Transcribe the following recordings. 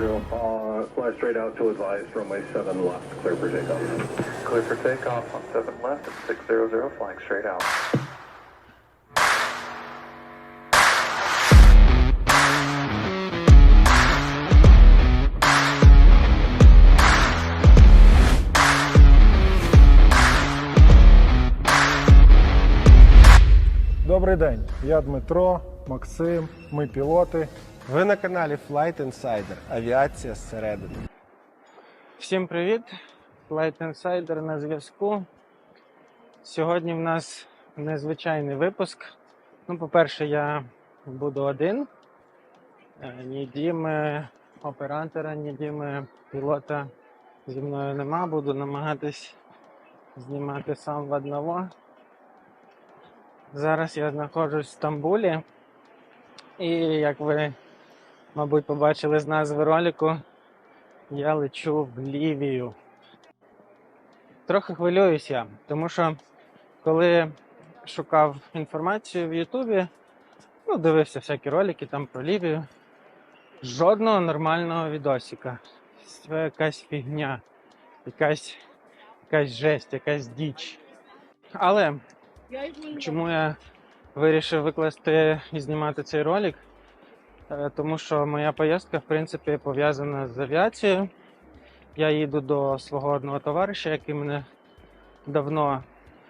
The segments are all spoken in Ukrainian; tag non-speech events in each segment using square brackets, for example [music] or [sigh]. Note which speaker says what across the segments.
Speaker 1: zero. Uh, fly straight out to advise runway 7 left. Clear for takeoff.
Speaker 2: Clear for takeoff on 7 left at 600, flying straight out.
Speaker 3: Добрий день, я Дмитро, Максим, ми пілоти.
Speaker 4: Ви на каналі Flight Insider. Авіація зсередини.
Speaker 5: Всім привіт! Flight Insider на зв'язку. Сьогодні в нас незвичайний випуск. Ну, по-перше, я буду один. Е, Ні Діми, оператора, ні Діми, пілота зі мною нема. Буду намагатись знімати сам в одного. Зараз я знаходжусь в Стамбулі. І як ви, мабуть, побачили з назви ролику, я лечу в Лівію. Трохи хвилююсь я, тому що коли шукав інформацію в Ютубі, ну, дивився всякі ролики там про Лівію, жодного нормального відосика. Це якась фігня, якась, якась жесть, якась діч. Але чому я вирішив викласти і знімати цей ролик? Е, Тому що моя поїздка, в принципі, пов'язана з авіацією. Я їду до свого одного товариша, який мене давно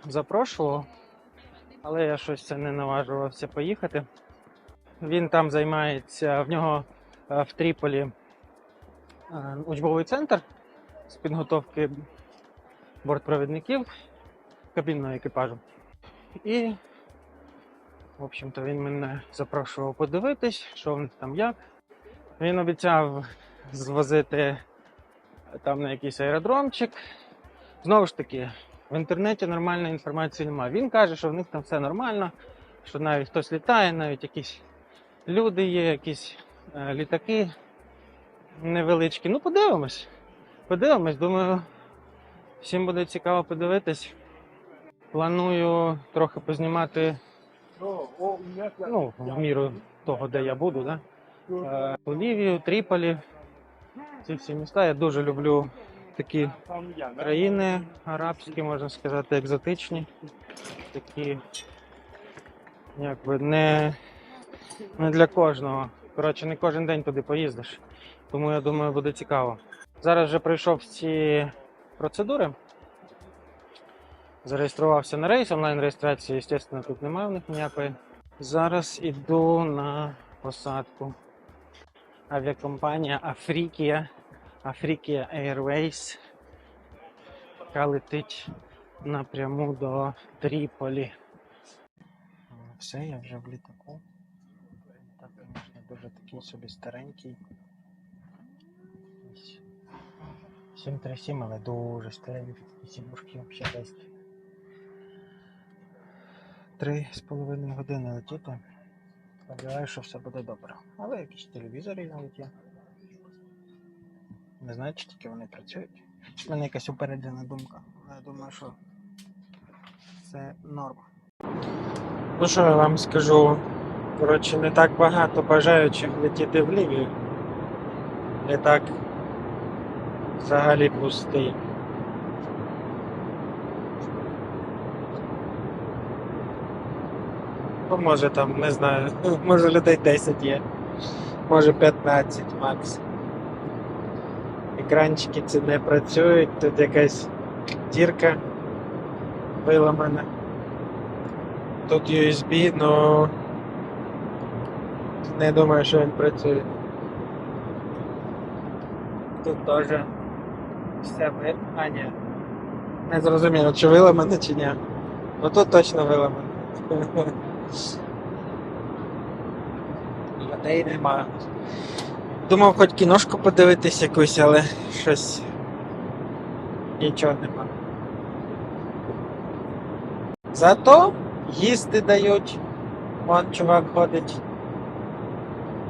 Speaker 5: запрошував, але я щось не наважувався поїхати. Він там займається, в нього е, в Тріполі е, учбовий центр з підготовки бортпровідників кабінного екіпажу. І, в общем-то, він мене запрошував подивитись, що в них там як. Він обіцяв звозити там на якийсь аеродромчик. Знову ж таки, в інтернеті нормальної інформації немає. Він каже, що в них там все нормально, що навіть хтось літає, навіть якісь люди є, якісь е, літаки невеличкі. Ну, подивимось. Подивимось, думаю, всім буде цікаво подивитись. Планую трохи познімати ну, в міру того, де я буду, да? Е, Болівію, Тріполі. Ці всі міста. Я дуже люблю такі країни арабські, можна сказати, екзотичні. Такі, якби не, не для кожного. Коротше, не кожен день туди поїздиш. Тому я думаю, буде цікаво. Зараз вже пройшов всі процедури. Зареєструвався на рейс, онлайн-реєстрації, звісно, тут немає в них ніякої. Зараз іду на посадку. Авіакомпанія Афрікія, Афрікія Airways, яка летить напряму до Тріполі. Все, я вже в літаку. Так, звісно, дуже такий собі старенький. Ось. 737, але дуже старий. І сімушки взагалі десь. Три з половиною години летіти. Сподіваюся, що все буде добре. Але якісь телевізори є. Не знаю, чи тільки вони працюють. У мене якась упереджена думка. Але я думаю, що це норма. Ну що я вам скажу? Коротше, не так багато бажаючих летіти в Лівію. Літак взагалі пустий. Ну, може там, не знаю, [laughs] може людей 10 є, може 15 макс. Екранчики ці не працюють, тут якась дірка виламана. Тут USB, но не думаю, що він працює. Тут теж все ви. А, ні. Не зрозуміло, чи виламане, чи ні. Ну тут точно виламане. [laughs] Людей нема. Думав хоч кіношку подивитись якусь, але щось нічого нема. Зато їсти дають. Вон чувак ходить.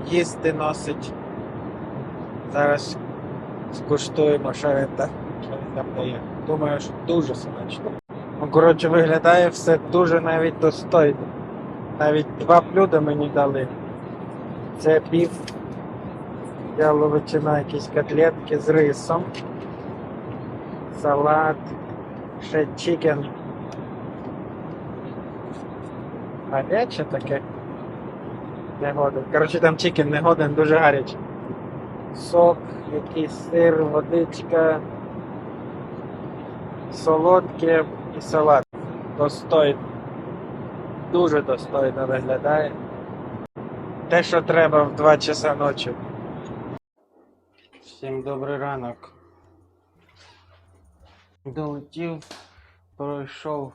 Speaker 5: Їсти носить. Зараз скуштуємо, там, що він там дає. Думаю, що дуже смачно. Ну, коротше, виглядає все дуже навіть достойно. Навіть два блюда мені дали. Це біф яловичина, якісь котлетки з рисом, салат, ще чикен. Гаряче таке. Не годен. Коротше, там чикен не годен, дуже гарячий. Сок, якийсь сир, водичка, солодке і салат. Достойно. Дуже достойно виглядає. Те, що треба в 2 часа ночі. Всім добрий ранок. Долетів, пройшов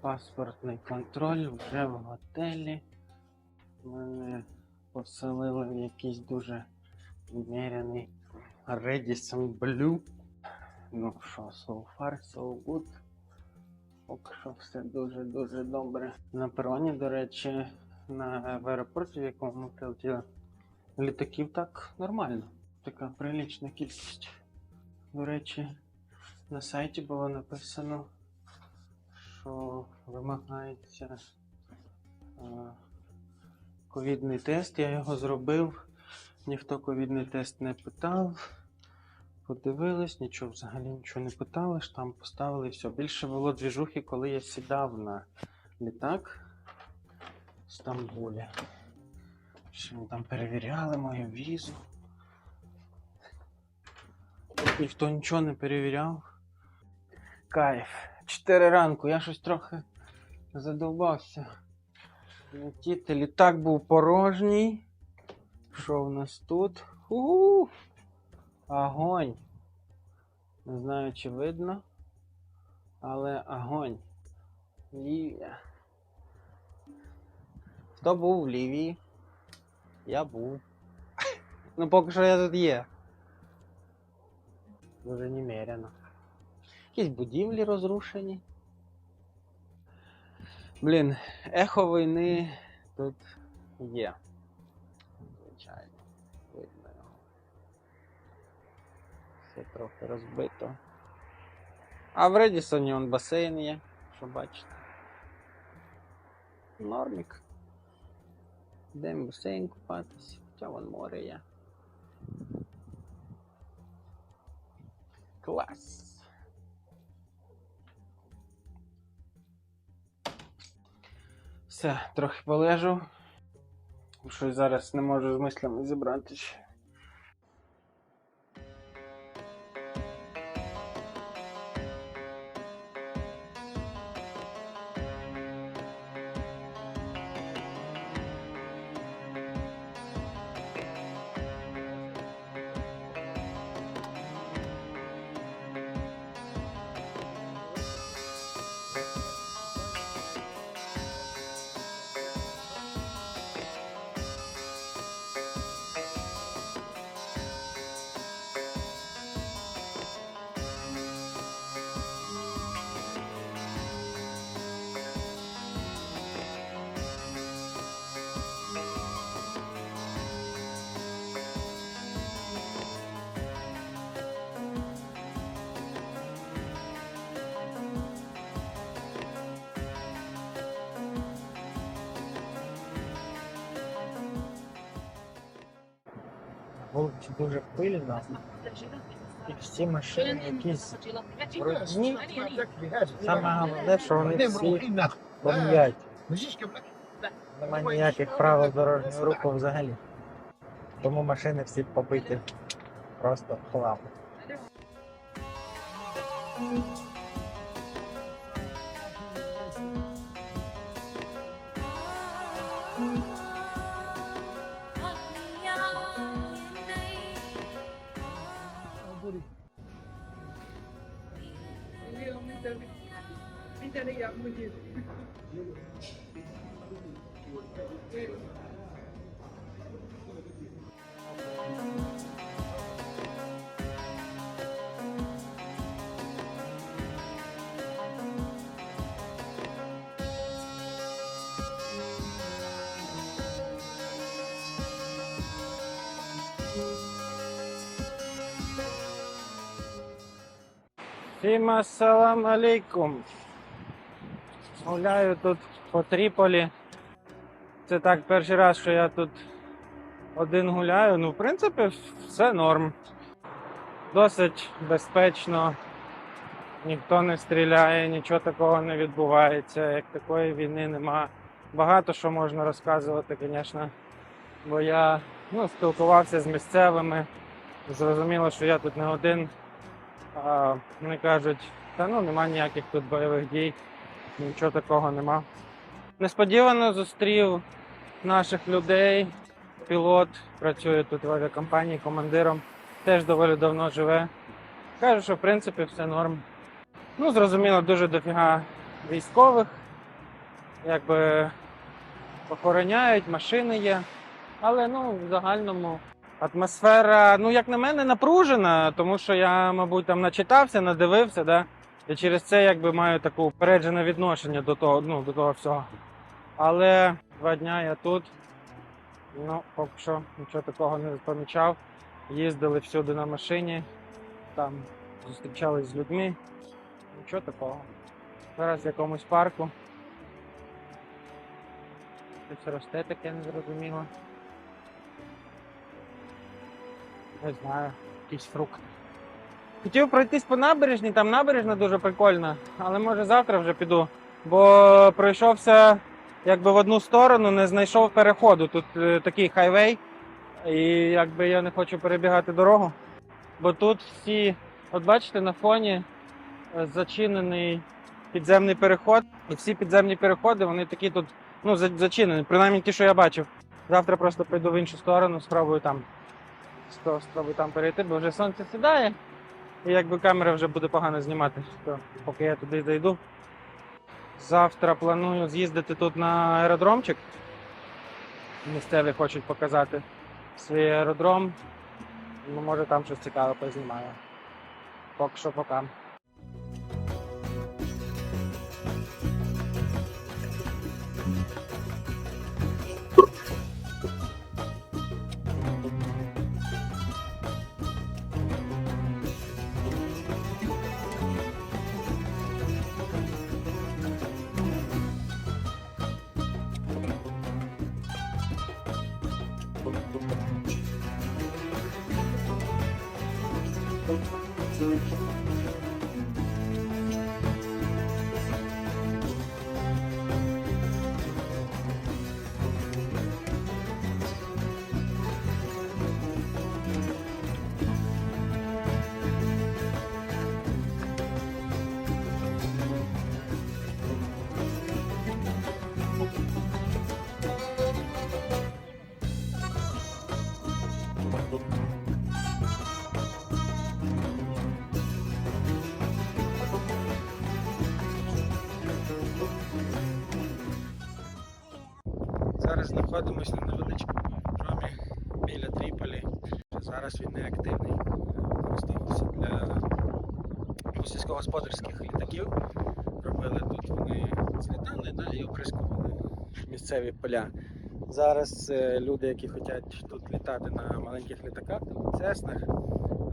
Speaker 5: паспортний контроль вже в готелі. Мене поселили в якийсь дуже умеренний Redison Blue. Ну що, so far, so good. Поки що все дуже-дуже добре. На пероні, до речі, на в аеропорті, в якому ми прилетіли, літаків так нормально. Така прилічна кількість. До речі, на сайті було написано, що вимагається е, ковідний тест. Я його зробив. Ніхто ковідний тест не питав. Подивились, нічого взагалі нічого не питали, штамп поставили і все. Більше було двіжухи, коли я сідав на літак в Стамбулі. Що вони там перевіряли мою візу. Ніхто нічого не перевіряв. Кайф. Чотири ранку, я щось трохи задовбався. Летіти. Літак був порожній. Що в нас тут? Ху-ху! Огонь. Не знаю, чи видно, але огонь. Лівія. Хто був в Лівії? Я був. Ну, поки що я тут є. Дуже немерено. Якісь будівлі розрушені. Блін, ехо війни тут є. Звичайно, видно його. Все трохи розбито. А в Редісоні он басейн є, що бачите. Нормік. Йдемо в басейн купатись, хоча вон море є. Клас. Все, трохи полежу. Щось зараз не можу з мислями зібратися. Вулиці дуже пильно, і всі машини якісь брудні. Саме головне, що вони всі пом'ять. Нема ніяких правил дорожнього руху взагалі. Тому машини всі побиті. Просто хлам. Всім ассалам алейкум. Гуляю тут по Тріполі. Це так перший раз, що я тут один гуляю. Ну, в принципі, все норм. Досить безпечно. Ніхто не стріляє, нічого такого не відбувається. Як такої війни нема. Багато що можна розказувати, звісно. Бо я ну, спілкувався з місцевими. Зрозуміло, що я тут не один. Вони кажуть, та ну нема ніяких тут бойових дій, нічого такого нема. Несподівано зустрів наших людей. Пілот працює тут в авіакомпанії командиром, теж доволі давно живе. Каже, що в принципі все норм. Ну, зрозуміло, дуже дофіга військових, якби охороняють, машини є. Але ну, в загальному атмосфера, ну, як на мене, напружена, тому що я, мабуть, там начитався, надивився, да? і через це якби маю таке упереджене відношення до того, ну, до того всього. Але два дня я тут. Ну, поки що нічого такого не помічав. Їздили всюди на машині, там зустрічались з людьми. Нічого такого. Зараз в якомусь парку. Щось росте таке незрозуміло. Не знаю, якийсь фрукт. Хотів пройтись по набережні, там набережна дуже прикольна, але може завтра вже піду. Бо пройшовся якби в одну сторону, не знайшов переходу. Тут е, такий хайвей, і якби я не хочу перебігати дорогу. Бо тут всі, от бачите, на фоні е, зачинений підземний переход, і всі підземні переходи, вони такі тут ну, за- зачинені, принаймні ті, що я бачив. Завтра просто піду в іншу сторону, спробую там. Спро- Спробую там перейти, бо вже сонце сідає, і якби камера вже буде погано знімати, то поки я туди зайду. Завтра планую з'їздити тут на аеродромчик. Місцеві хочуть показати свій аеродром. Ну, може там щось цікаве познімаю. Поки що пока. Знаходимося на невеличкому аеродромі біля Тріполі. Зараз він не активний. Використовувався для сільськогосподарських літаків. Робили тут вони злітали і оприскували місцеві поля. Зараз е, люди, які хочуть тут літати на маленьких літаках, на цеснах,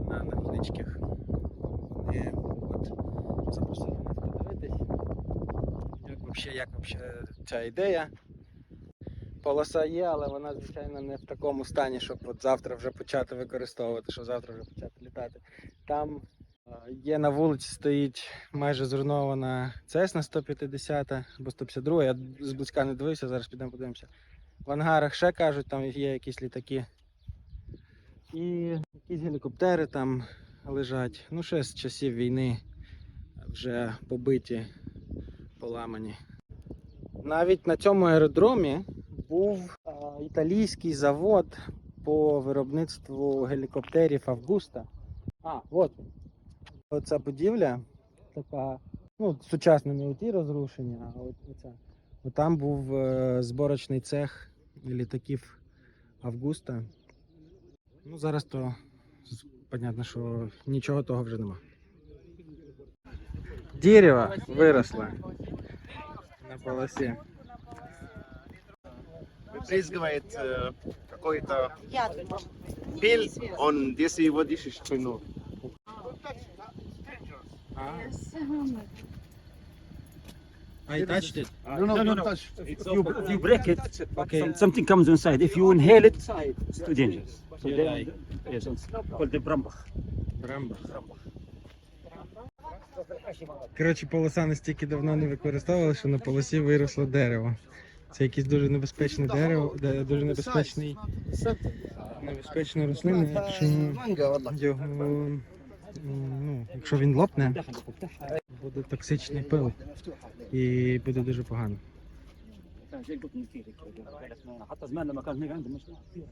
Speaker 5: на невеличких, вони запросили нас подивитись, як вообще ця ідея. Полоса є, але вона, звичайно, не в такому стані, щоб от завтра вже почати використовувати, щоб завтра вже почати літати. Там е, є на вулиці, стоїть майже зруйнована Цесна 150 або 152. Я зблизька не дивився, зараз підемо подивимося. В ангарах ще кажуть, там є якісь літаки. І якісь гелікоптери там лежать. Ну, ще з часів війни вже побиті, поламані. Навіть на цьому аеродромі був італійський завод по виробництву гелікоптерів Августа. А, от. Оця будівля така, ну, сучасна не ті розрушення, а от оця. От там був е, зборочний цех літаків Августа. Ну, зараз то понятно, що нічого того вже нема. Дерево виросло на полосі.
Speaker 6: Брызгивает э, какой-то пель, он если его дышишь, то ну,
Speaker 5: А, I touched it.
Speaker 7: No, no, no. Touch. If you, if you break it, some- something comes inside. If you inhale it, it's too dangerous. So
Speaker 5: Yeah,
Speaker 7: then,
Speaker 5: like-
Speaker 7: yes, it's called the brambach.
Speaker 5: Брамба. Коротше, полоса настільки давно не використовували, що на полосі виросло дерево. Це якесь дуже небезпечне дерево, де- дуже небезпечний, небезпечна рослина, якщо його, м, ну, якщо він лопне, буде токсичний пил і буде дуже погано.
Speaker 7: زي القطن كثير حتى زمان لما كان هيك عندهم مشكله كثير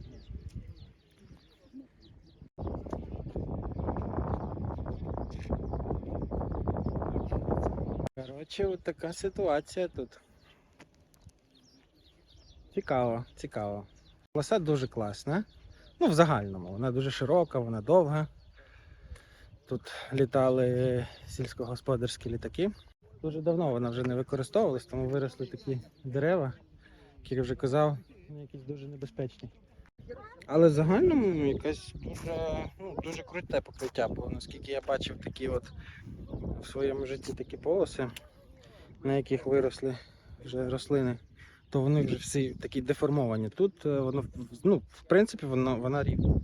Speaker 5: Коротше, от така ситуація тут. Цікаво, цікаво. Полоса дуже класна. Ну, в загальному. Вона дуже широка, вона довга. Тут літали сільськогосподарські літаки. Дуже давно вона вже не використовувалась, тому виросли такі дерева, як я вже казав, вони якісь дуже небезпечні. Але в загальному якась дуже, ну, дуже круте покриття, бо наскільки я бачив такі от в своєму житті такі полоси, на яких виросли вже рослини, то вони вже всі такі деформовані. Тут е, воно ну, в принципі воно вона рівна.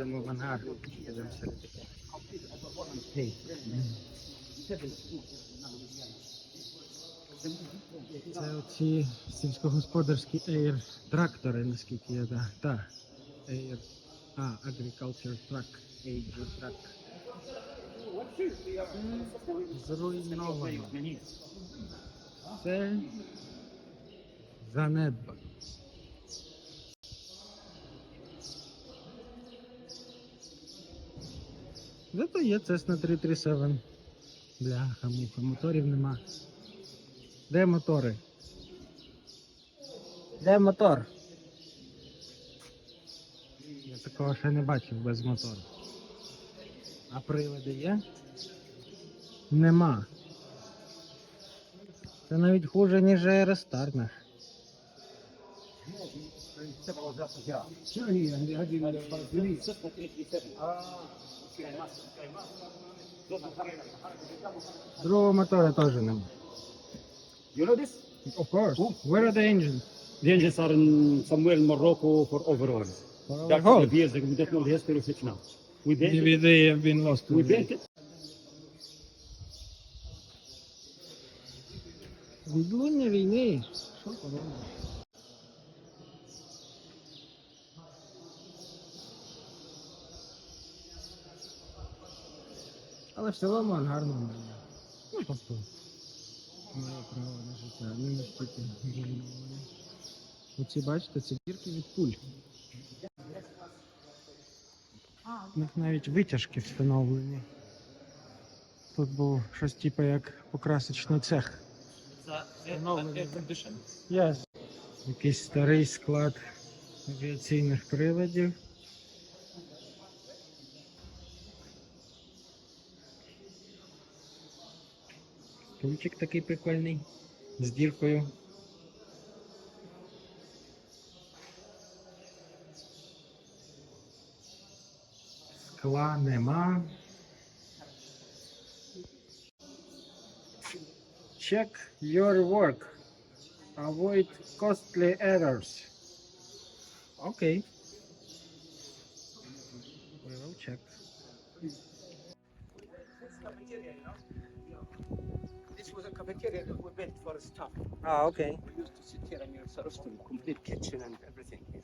Speaker 5: Заходимо в ангар, дивимося літаки. Це оці сільськогосподарські Air трактори, наскільки я. Так. Air. А, Agriculture Truck. Air Truck. Зруйновано. Це занедбано. Зато є Cessna 337. Бляха, муха, моторів нема. Де мотори? Де мотор? Я такого ще не бачив без мотору. А приводи є? Нема. Це навіть хуже, ніж аеростарних. Другого мотора теж нема.
Speaker 7: You know this?
Speaker 5: Of course. Where are the engines?
Speaker 7: The engines are in somewhere in Morocco for overhaul. That's
Speaker 5: overhaul?
Speaker 7: the years ago. We don't know the history of it now. We built
Speaker 5: Maybe
Speaker 7: it.
Speaker 5: they have been lost.
Speaker 7: We built it.
Speaker 5: Відлуння війни. Що поробиш? Але в цілому ангар нормально. Ну, тобто, має право на життя, не настільки зруйновані. Оці, бачите, це дірки від пуль. У них навіть витяжки встановлені. Тут був щось типу як покрасочний цех. Yes. Якийсь старий склад авіаційних приладів. З діркою. Скла нема. Check your work. Avoid costly errors. Okay. We will check.
Speaker 7: Was a cafeteria that we built for staff.
Speaker 5: Ah, okay.
Speaker 7: We used to sit here and use a restaurant, complete kitchen and everything. here.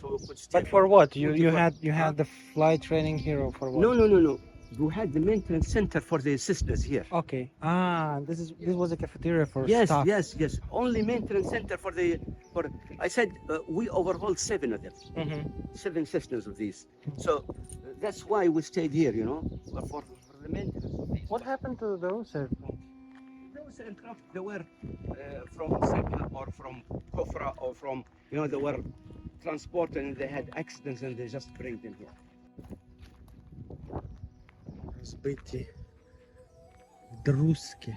Speaker 7: So we could stay.
Speaker 5: But for what? You you had you had the flight training here or for what?
Speaker 7: No, no, no, no. We had the maintenance center for the sisters here.
Speaker 5: Okay. Ah, this is this was a cafeteria for
Speaker 7: Yes,
Speaker 5: staff.
Speaker 7: yes, yes. Only maintenance center for the for. I said uh, we overhauled seven of them,
Speaker 5: Mhm.
Speaker 7: seven sisters of these. So uh, that's why we stayed here, you know, for, for, the maintenance of these.
Speaker 5: What happened to those airplanes?
Speaker 7: Those aircraft they were uh, from Sabha or from Kofra or from you know they were
Speaker 8: transport and they had accidents and they just bring them here.
Speaker 5: Розбиті друзки.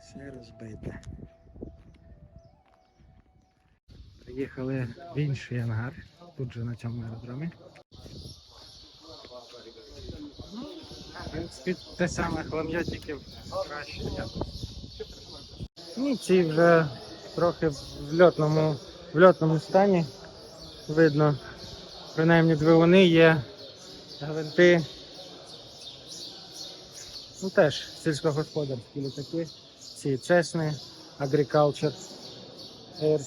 Speaker 5: Все розбите. Приїхали в інший ангар, тут же на цьому аеродромі. Принципі, те саме хлам'я, тільки краще. Ні, ці вже трохи в льотному, в льотному стані. Видно, принаймні двигуни є, гвинти. Ну теж сільськогосподарські літаки, ці цесни, агрикалчер,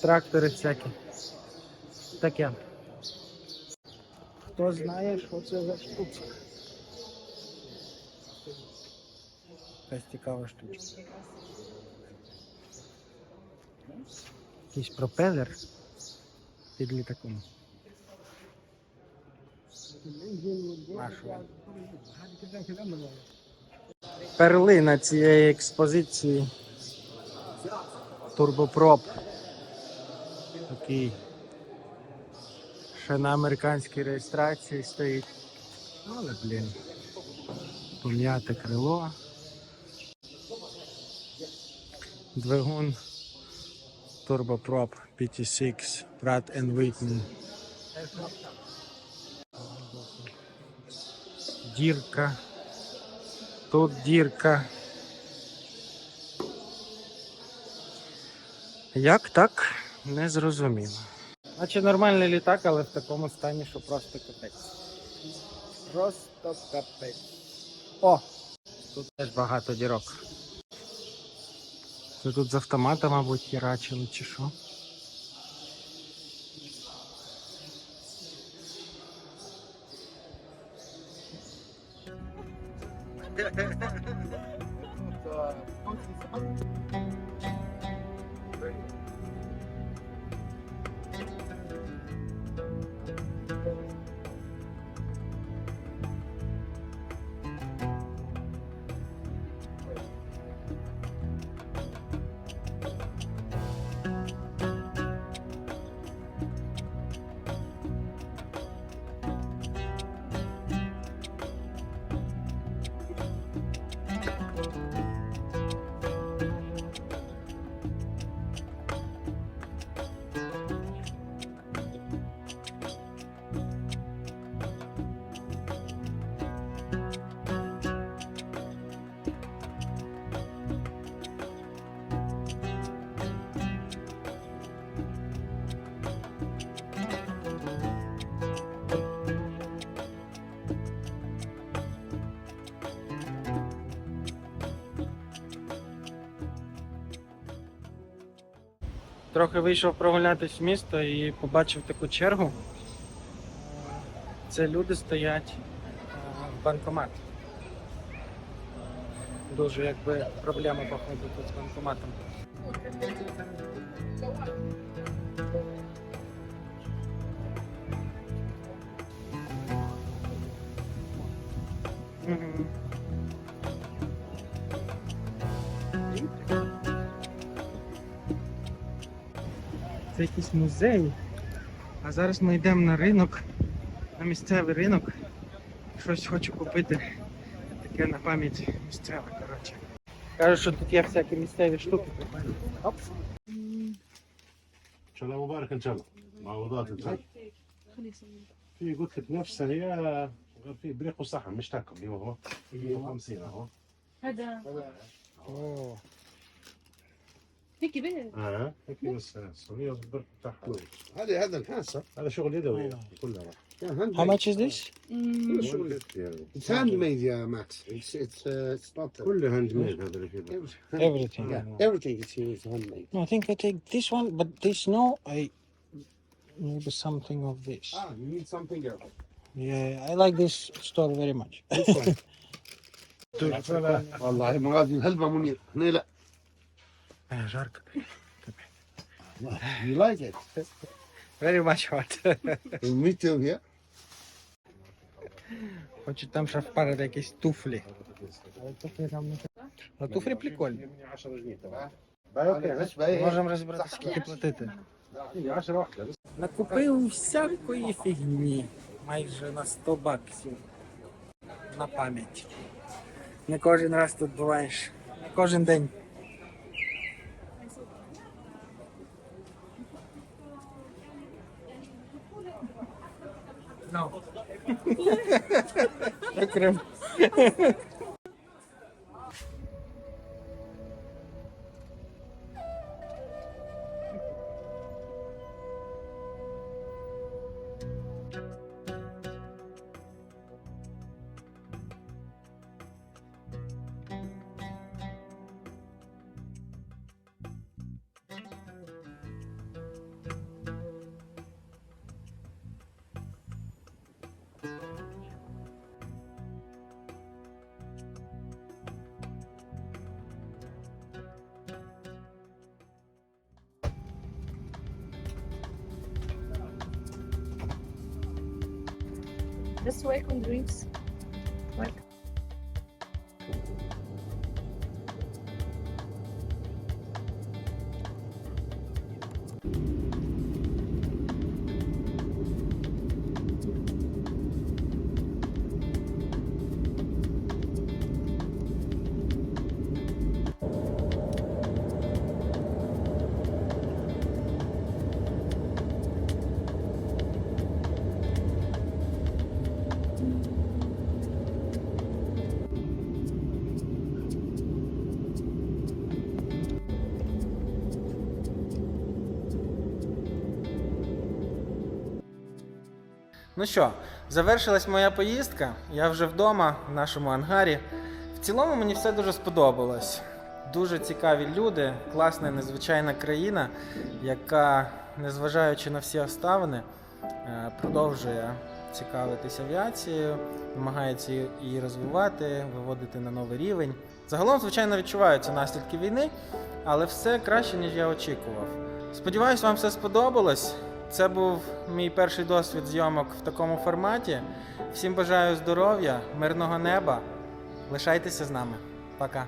Speaker 5: трактори всякі. Таке. Хто знає, що це за штука? Якась цікава штучка. Якийсь пропелер під літаком. Перлина цієї експозиції. Турбопроп. Такий. Ще на американській реєстрації стоїть. Але, блін. Пом'яте крило. Двигун. Турбопроп PT6 Pratt Whitney. Дірка. Тут дірка. Як так? Не зрозуміло. Наче нормальний літак, але в такому стані, що просто капець. Просто капець. О! Тут теж багато дірок. Це тут з автомата, мабуть, херачили чи що. Трохи вийшов прогулятись в місто і побачив таку чергу. Це люди стоять е, в банкомат. Дуже якби проблема походу тут з банкоматом. Це якийсь музей. А зараз ми йдемо на ринок, на місцевий ринок. Щось хочу купити. Таке на пам'ять місцеве, коротше. Кажуть, що тут є всякі місцеві штуки. Оп.
Speaker 9: ان شاء الله مبارك ان شاء الله معوضات ان شاء الله في قلت لك نفسها هي غير في بريق وصحن مش تاكل اللي هو 150 اهو
Speaker 5: О,
Speaker 10: هيك بيه
Speaker 9: اه هيك بس الصينيه والبرق بتاعها
Speaker 6: هذا هذا الحاسه
Speaker 9: هذا شغل يدوي كلها
Speaker 5: how much is this?
Speaker 9: شغل
Speaker 6: It's handmade, yeah, Max. It's it's uh, it's not
Speaker 9: كله هاند ميد هذا اللي فيه
Speaker 5: Everything.
Speaker 6: yeah, everything is here is handmade.
Speaker 5: No, I think I take this one, but this no, I maybe something of this.
Speaker 6: Ah, you need something else.
Speaker 5: Yeah, I like this store very much.
Speaker 6: والله مغازي الهلبة منير هنا لا
Speaker 5: Е, Е, Жарко.
Speaker 6: You like it?
Speaker 5: Very much hot.
Speaker 6: Me too, yeah?
Speaker 5: Хочу там ще впарити якісь туфлі. Ну, туфлі прикольні. Можемо розібрати, скільки платити. Накупив всякої фігні. Майже на 100 баксів. На пам'ять. Не кожен раз тут буваєш. Не кожен день. Ну. Окрем.
Speaker 10: Just wake on dreams.
Speaker 5: Ну що, завершилась моя поїздка. Я вже вдома в нашому ангарі. В цілому мені все дуже сподобалось. Дуже цікаві люди, класна незвичайна країна, яка, незважаючи на всі обставини, е, продовжує цікавитись авіацією, намагається її розвивати, виводити на новий рівень. Загалом, звичайно, відчуваються наслідки війни, але все краще, ніж я очікував. Сподіваюсь, вам все сподобалось. Це був мій перший досвід зйомок в такому форматі. Всім бажаю здоров'я, мирного неба. Лишайтеся з нами. Пока.